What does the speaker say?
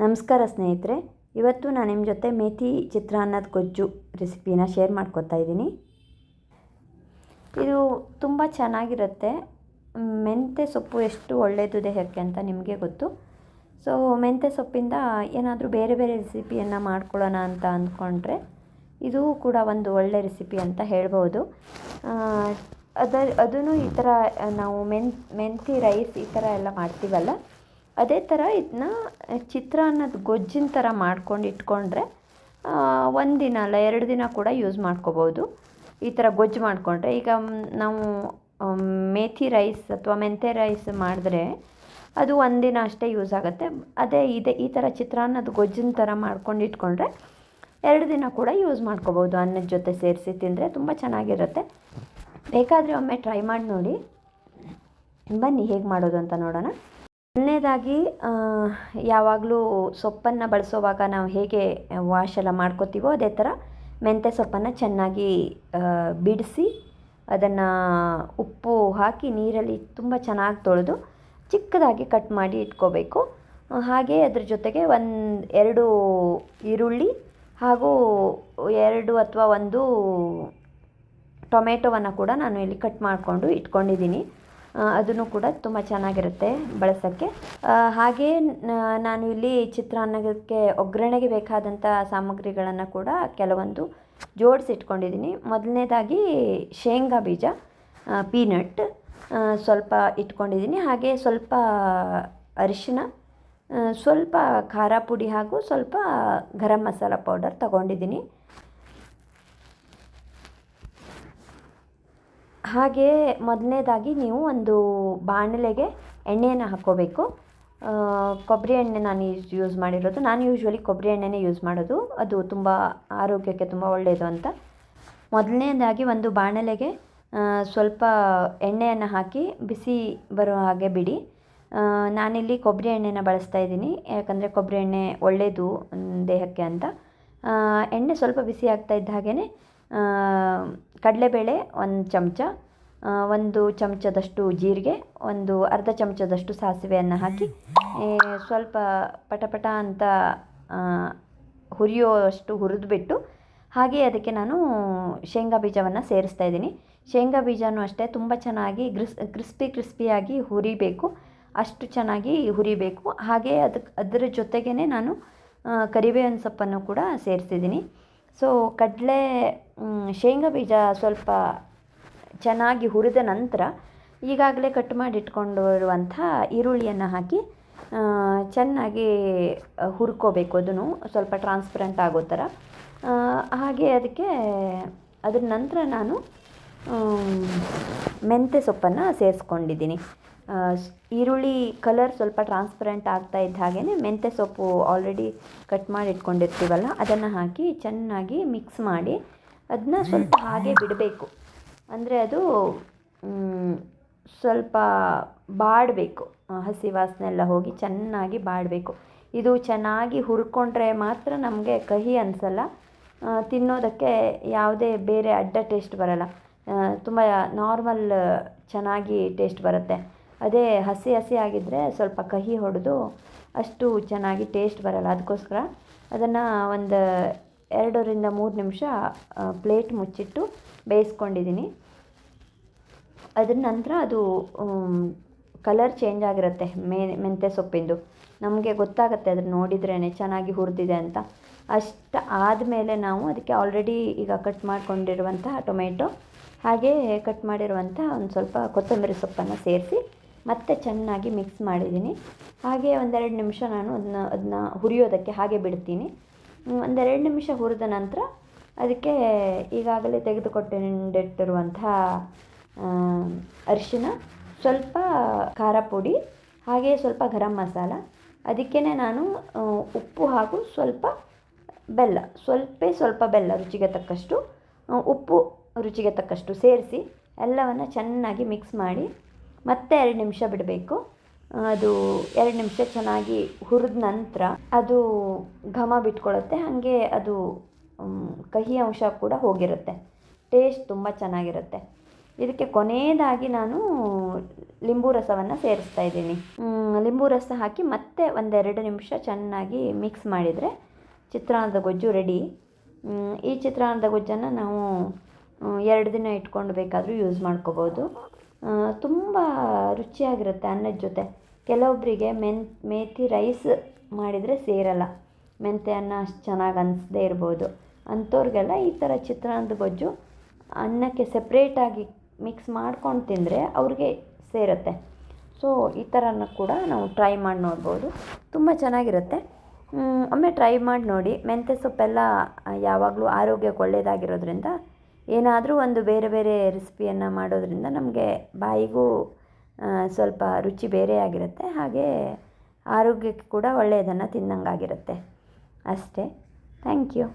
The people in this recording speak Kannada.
ನಮಸ್ಕಾರ ಸ್ನೇಹಿತರೆ, ಇವತ್ತು ನಾನು ನಿಮ್ಮ ಜೊತೆ ಮೇಥಿ ಚಿತ್ರಾನ್ನದ ಗೊಜ್ಜು ರೆಸಿಪಿನ ಶೇರ್ ಮಾಡ್ಕೊತಾ ಇದ್ದೀನಿ. ಇದು ತುಂಬ ಚೆನ್ನಾಗಿರುತ್ತೆ. ಮೆಂತ್ಯ ಸೊಪ್ಪು ಎಷ್ಟು ಒಳ್ಳೆಯದು ದೇಹಕ್ಕೆ ಅಂತ ನಿಮಗೆ ಗೊತ್ತು. ಸೊ ಮೆಂತೆ ಸೊಪ್ಪಿಂದ ಏನಾದರೂ ಬೇರೆ ಬೇರೆ ರೆಸಿಪಿಯನ್ನು ಮಾಡ್ಕೊಳ್ಳೋಣ ಅಂತ ಅಂದ್ಕೊಂಡ್ರೆ ಇದು ಕೂಡ ಒಂದು ಒಳ್ಳೆ ರೆಸಿಪಿ ಅಂತ ಹೇಳ್ಬೋದು. ಅದ ಅದನ್ನು ಈ ಥರ ನಾವು ಮೆನ್ ಮೆಂತಿ ರೈಸ್ ಈ ಥರ ಎಲ್ಲ ಮಾಡ್ತೀವಲ್ಲ ಅದೇ ಥರ ಇದನ್ನ ಚಿತ್ರಾನ್ನದ ಗೊಜ್ಜಿನ ಥರ ಮಾಡ್ಕೊಂಡು ಇಟ್ಕೊಂಡ್ರೆ ಒಂದು ದಿನ ಅಲ್ಲ, ಎರಡು ದಿನ ಕೂಡ ಯೂಸ್ ಮಾಡ್ಕೋಬೋದು. ಈ ಥರ ಗೊಜ್ಜು ಮಾಡಿಕೊಂಡ್ರೆ, ಈಗ ನಾವು ಮೇಥಿ ರೈಸ್ ಅಥವಾ ಮೆಂತ್ಯ ರೈಸ್ ಮಾಡಿದ್ರೆ ಅದು ಒಂದಿನ ಅಷ್ಟೇ ಯೂಸ್ ಆಗುತ್ತೆ. ಅದೇ ಇದೆ, ಈ ಥರ ಚಿತ್ರಾನ್ನದ ಗೊಜ್ಜಿನ ಥರ ಮಾಡ್ಕೊಂಡು ಇಟ್ಕೊಂಡ್ರೆ ಎರಡು ದಿನ ಕೂಡ ಯೂಸ್ ಮಾಡ್ಕೋಬೋದು. ಅನ್ನದ ಜೊತೆ ಸೇರಿಸಿ ತಿಂದರೆ ತುಂಬ ಚೆನ್ನಾಗಿರುತ್ತೆ. ಬೇಕಾದರೆ ಒಮ್ಮೆ ಟ್ರೈ ಮಾಡಿ ನೋಡಿ. ಬನ್ನಿ, ಹೇಗೆ ಮಾಡೋದು ಅಂತ ನೋಡೋಣ. ಮೊದಲನೇದಾಗಿ ಯಾವಾಗಲೂ ಸೊಪ್ಪನ್ನು ಬಳಸೋವಾಗ ನಾವು ಹೇಗೆ ವಾಶ್ ಎಲ್ಲ ಮಾಡ್ಕೋತೀವೋ ಅದೇ ಥರ ಮೆಂತ್ಯ ಸೊಪ್ಪನ್ನು ಚೆನ್ನಾಗಿ ಬಿಡಿಸಿ ಅದನ್ನು ಉಪ್ಪು ಹಾಕಿ ನೀರಲ್ಲಿ ತುಂಬ ಚೆನ್ನಾಗಿ ತೊಳೆದು ಚಿಕ್ಕದಾಗಿ ಕಟ್ ಮಾಡಿ ಇಟ್ಕೋಬೇಕು. ಹಾಗೆ ಅದ್ರ ಜೊತೆಗೆ ಒಂದು ಎರಡು ಈರುಳ್ಳಿ ಹಾಗೂ ಎರಡು ಅಥವಾ ಒಂದು ಟೊಮೆಟೊವನ್ನು ಕೂಡ ನಾನು ಇಲ್ಲಿ ಕಟ್ ಮಾಡಿಕೊಂಡು ಇಟ್ಕೊಂಡಿದ್ದೀನಿ. ಅದನ್ನು ಕೂಡ ತುಂಬ ಚೆನ್ನಾಗಿರುತ್ತೆ ಬಳಸೋಕ್ಕೆ. ಹಾಗೇ ನಾನು ಇಲ್ಲಿ ಚಿತ್ರಾನ್ನಕ್ಕೆ ಒಗ್ಗರಣೆಗೆ ಬೇಕಾದಂಥ ಸಾಮಗ್ರಿಗಳನ್ನು ಕೂಡ ಕೆಲವೊಂದು ಜೋಡಿಸಿ ಇಟ್ಕೊಂಡಿದ್ದೀನಿ ಮೊದಲನೇದಾಗಿ ಶೇಂಗಾ ಬೀಜ ಪೀನಟ್ ಸ್ವಲ್ಪ ಇಟ್ಕೊಂಡಿದ್ದೀನಿ. ಹಾಗೆ ಸ್ವಲ್ಪ ಅರಿಶಿನ ಸ್ವಲ್ಪ ಖಾರ ಪುಡಿ ಹಾಗೂ ಸ್ವಲ್ಪ ಗರಂ ಮಸಾಲ ಪೌಡರ್ ತಗೊಂಡಿದ್ದೀನಿ. ಹಾಗೆ ಮೊದಲನೇದಾಗಿ ನೀವು ಒಂದು ಬಾಣಲೆಗೆ ಎಣ್ಣೆಯನ್ನು ಹಾಕ್ಕೋಬೇಕು. ಕೊಬ್ಬರಿ ಎಣ್ಣೆ ನಾನು ಯೂಸ್ ಮಾಡಿರೋದು. ನಾನು ಯೂಶ್ವಲಿ ಕೊಬ್ಬರಿ ಎಣ್ಣೆನೇ ಯೂಸ್ ಮಾಡೋದು. ಅದು ತುಂಬ ಆರೋಗ್ಯಕ್ಕೆ ತುಂಬ ಒಳ್ಳೆಯದು ಅಂತ. ಮೊದಲನೇದಾಗಿ ಒಂದು ಬಾಣಲೆಗೆ ಸ್ವಲ್ಪ ಎಣ್ಣೆಯನ್ನು ಹಾಕಿ ಬಿಸಿ ಬರೋ ಹಾಗೆ ಬಿಡಿ. ನಾನಿಲ್ಲಿ ಕೊಬ್ಬರಿ ಎಣ್ಣೆನ ಬಳಸ್ತಾ ಇದ್ದೀನಿ. ಯಾಕಂದರೆ ಕೊಬ್ಬರಿ ಎಣ್ಣೆ ಒಳ್ಳೆಯದು ದೇಹಕ್ಕೆ ಅಂತ. ಎಣ್ಣೆ ಸ್ವಲ್ಪ ಬಿಸಿ ಆಗ್ತಾ ಇದ್ದ ಹಾಗೆಯೇ ಕಡಲೆಬೇಳೆ ಒಂದು ಚಮಚ ಒಂದು ಚಮಚದಷ್ಟು ಜೀರಿಗೆ, ಒಂದು ಅರ್ಧ ಚಮಚದಷ್ಟು ಸಾಸಿವೆಯನ್ನು ಹಾಕಿ ಸ್ವಲ್ಪ ಪಟಪಟ ಅಂತ ಹುರಿಯುವಷ್ಟು ಹುರಿದುಬಿಟ್ಟು, ಹಾಗೆ ಅದಕ್ಕೆ ನಾನು ಶೇಂಗಾ ಬೀಜವನ್ನು ಸೇರಿಸ್ತಾ ಇದ್ದೀನಿ. ಶೇಂಗಾ ಬೀಜನೂ ಅಷ್ಟೇ ತುಂಬ ಚೆನ್ನಾಗಿ ಗ್ರಿಸ್ ಕ್ರಿಸ್ಪಿ ಕ್ರಿಸ್ಪಿಯಾಗಿ ಹುರಿಬೇಕು, ಅಷ್ಟು ಚೆನ್ನಾಗಿ ಹುರಿಬೇಕು. ಹಾಗೆ ಅದಕ್ಕೆ ಅದರ ಜೊತೆಗೇ ನಾನು ಕರಿಬೇವಿನ ಸೊಪ್ಪನ್ನು ಕೂಡ ಸೇರಿಸಿದ್ದೀನಿ. ಸೊ ಕಡಲೆ ಶೇಂಗಾ ಬೀಜ ಸ್ವಲ್ಪ ಚೆನ್ನಾಗಿ ಹುರಿದ ನಂತರ ಈಗಾಗಲೇ ಕಟ್ ಮಾಡಿ ಇಟ್ಕೊಂಡಿರುವಂಥ ಈರುಳ್ಳಿಯನ್ನು ಹಾಕಿ ಚೆನ್ನಾಗಿ ಹುರ್ಕೋಬೇಕು ಅದನ್ನು. ಸ್ವಲ್ಪ ಟ್ರಾನ್ಸ್ಪರೆಂಟ್ ಆಗೋ ಥರ. ಹಾಗೆ ಅದಕ್ಕೆ ಅದ್ರ ನಂತರ ನಾನು ಮೆಂತ್ಯ ಸೊಪ್ಪನ್ನು ಸೇರಿಸ್ಕೊಂಡಿದ್ದೀನಿ. ಈರುಳ್ಳಿ ಕಲರ್ ಸ್ವಲ್ಪ ಟ್ರಾನ್ಸ್ಪರೆಂಟ್ ಆಗ್ತಾ ಇದ್ದ ಹಾಗೆಯೇ ಮೆಂತ್ಯ ಸೊಪ್ಪು ಆಲ್ರೆಡಿ ಕಟ್ ಮಾಡಿ ಇಟ್ಕೊಂಡಿರ್ತೀವಲ್ಲ, ಅದನ್ನು ಹಾಕಿ ಚೆನ್ನಾಗಿ ಮಿಕ್ಸ್ ಮಾಡಿ ಅದನ್ನ ಸ್ವಲ್ಪ ಹಾಗೆ ಬಿಡಬೇಕು. ಅಂದರೆ ಅದು ಸ್ವಲ್ಪ ಬಾಡಬೇಕು. ಹಸಿ ವಾಸನೆ ಎಲ್ಲ ಹೋಗಿ ಚೆನ್ನಾಗಿ ಬಾಡಬೇಕು. ಇದು ಚೆನ್ನಾಗಿ ಹುರ್ಕೊಂಡ್ರೆ ಮಾತ್ರ ನಮಗೆ ಕಹಿ ಅನಿಸಲ್ಲ. ತಿನ್ನೋದಕ್ಕೆ ಯಾವುದೇ ಬೇರೆ ಅಡ್ಡ ಟೇಸ್ಟ್ ಬರಲ್ಲ. ತುಂಬ ನಾರ್ಮಲ್ ಚೆನ್ನಾಗಿ ಟೇಸ್ಟ್ ಬರುತ್ತೆ. ಅದೇ ಹಸಿ ಹಸಿ ಆಗಿದ್ದರೆ ಸ್ವಲ್ಪ ಕಹಿ ಹೊಡೆದು ಅಷ್ಟು ಚೆನ್ನಾಗಿ ಟೇಸ್ಟ್ ಬರಲ್ಲ. ಅದಕ್ಕೋಸ್ಕರ ಅದನ್ನು ಒಂದು ಎರಡರಿಂದ ಮೂರು ನಿಮಿಷ ಪ್ಲೇಟ್ ಮುಚ್ಚಿಟ್ಟು ಬೇಯಿಸ್ಕೊಂಡಿದ್ದೀನಿ. ಅದ್ರ ನಂತರ ಅದು ಕಲರ್ ಚೇಂಜ್ ಆಗಿರುತ್ತೆ ಮೇ, ಮೆಂತ್ಯ ಸೊಪ್ಪಿಂದು. ನಮಗೆ ಗೊತ್ತಾಗುತ್ತೆ ಅದನ್ನು ನೋಡಿದ್ರೇ ಚೆನ್ನಾಗಿ ಹುರಿದಿದೆ ಅಂತ. ಅಷ್ಟು ಆದಮೇಲೆ ನಾವು ಅದಕ್ಕೆ ಆಲ್ರೆಡಿ ಈಗ ಕಟ್ ಮಾಡಿಕೊಂಡಿರುವಂಥ ಟೊಮೆಟೊ ಹಾಗೆ ಕಟ್ ಮಾಡಿರುವಂಥ ಒಂದು ಸ್ವಲ್ಪ ಕೊತ್ತಂಬರಿ ಸೊಪ್ಪನ್ನು ಸೇರಿಸಿ ಮತ್ತೆ ಚೆನ್ನಾಗಿ ಮಿಕ್ಸ್ ಮಾಡಿದ್ದೀನಿ. ಹಾಗೆ ಒಂದೆರಡು ನಿಮಿಷ ನಾನು ಅದನ್ನ ಅದನ್ನ ಹುರಿಯೋದಕ್ಕೆ ಹಾಗೆ ಬಿಡ್ತೀನಿ. ಒಂದೆರಡು ನಿಮಿಷ ಹುರಿದ ನಂತರ ಅದಕ್ಕೆ ಈಗಾಗಲೇ ತೆಗೆದುಕೊಟ್ಟಿಟ್ಟಿರುವಂತಹ ಅರಿಶಿನ, ಸ್ವಲ್ಪ ಖಾರ ಪುಡಿ, ಹಾಗೆ ಸ್ವಲ್ಪ ಗರಂ ಮಸಾಲ ಅದಕ್ಕೇ ನಾನು ಉಪ್ಪು ಹಾಗೂ ಸ್ವಲ್ಪ ಬೆಲ್ಲ, ಸ್ವಲ್ಪ ಸ್ವಲ್ಪ ಬೆಲ್ಲ ರುಚಿಗೆ ತಕ್ಕಷ್ಟು ಉಪ್ಪು ರುಚಿಗೆ ತಕ್ಕಷ್ಟು ಸೇರಿಸಿ ಎಲ್ಲವನ್ನು ಚೆನ್ನಾಗಿ ಮಿಕ್ಸ್ ಮಾಡಿ ಮತ್ತೆ ಎರಡು ನಿಮಿಷ ಬಿಡಬೇಕು. ಅದು ಎರಡು ನಿಮಿಷ ಚೆನ್ನಾಗಿ ಹುರಿದ ನಂತರ ಅದು ಘಮ ಬಿಟ್ಕೊಳ್ಳುತ್ತೆ ಹಾಗೆ ಅದು ಕಹಿ ಅಂಶ ಕೂಡ ಹೋಗಿರುತ್ತೆ. ಟೇಸ್ಟ್ ತುಂಬ ಚೆನ್ನಾಗಿರುತ್ತೆ. ಇದಕ್ಕೆ ಕೊನೆಯದಾಗಿ ನಾನು ಲಿಂಬು ರಸವನ್ನು ಸೇರಿಸ್ತಾ ಇದ್ದೀನಿ. ಲಿಂಬು ರಸ ಹಾಕಿ ಮತ್ತೆ ಒಂದೆರಡು ನಿಮಿಷ ಚೆನ್ನಾಗಿ ಮಿಕ್ಸ್ ಮಾಡಿದರೆ ಚಿತ್ರಾನ್ನದ ಗೊಜ್ಜು ರೆಡಿ ಈ ಚಿತ್ರಾನ್ನದ ಗೊಜ್ಜನ್ನು ನಾವು ಎರಡು ದಿನ ಇಟ್ಕೊಂಡು ಬೇಕಾದರೂ ಯೂಸ್ ಮಾಡ್ಕೋಬೋದು. ತುಂಬ ರುಚಿಯಾಗಿರುತ್ತೆ ಅನ್ನದ ಜೊತೆ. ಕೆಲವೊಬ್ಬರಿಗೆ ಮೆನ್ ಮೇಥಿ ರೈಸ್ ಮಾಡಿದರೆ ಸೇರಲ್ಲ. ಮೆಂತ್ಯ ಅನ್ನ ಅಷ್ಟು ಚೆನ್ನಾಗಿ ಅನಿಸದೇ ಇರ್ಬೋದು. ಅಂಥವ್ರಿಗೆಲ್ಲ ಈ ಥರ ಚಿತ್ರಾನ್ನದ ಗೊಜ್ಜು ಅನ್ನಕ್ಕೆ ಸಪ್ರೇಟಾಗಿ ಮಿಕ್ಸ್ ಮಾಡ್ಕೊಂಡು ತಿಂದರೆ ಅವ್ರಿಗೆ ಸೇರುತ್ತೆ. ಸೊ ಈ ಥರನೂ ಕೂಡ ನಾವು ಟ್ರೈ ಮಾಡಿ ನೋಡ್ಬೋದು. ತುಂಬ ಚೆನ್ನಾಗಿರುತ್ತೆ. ಒಮ್ಮೆ ಟ್ರೈ ಮಾಡಿ ನೋಡಿ. ಮೆಂತ್ಯ ಸೊಪ್ಪೆಲ್ಲ ಯಾವಾಗಲೂ ಆರೋಗ್ಯಕ್ಕೆ ಒಳ್ಳೆಯದಾಗಿರೋದ್ರಿಂದ ಏನಾದರೂ ಒಂದು ಬೇರೆ ಬೇರೆ ರೆಸಿಪಿಯನ್ನು ಮಾಡೋದರಿಂದ ನಮಗೆ ಬಾಯಿಗೂ ಸ್ವಲ್ಪ ರುಚಿ ಬೇರೆ ಆಗಿರುತ್ತೆ. ಹಾಗೆ ಆರೋಗ್ಯಕ್ಕೆ ಕೂಡ ಒಳ್ಳೆಯದನ್ನು ತಿಂದಂಗಾಗಿರುತ್ತೆ. ಅಷ್ಟೇ. Thank you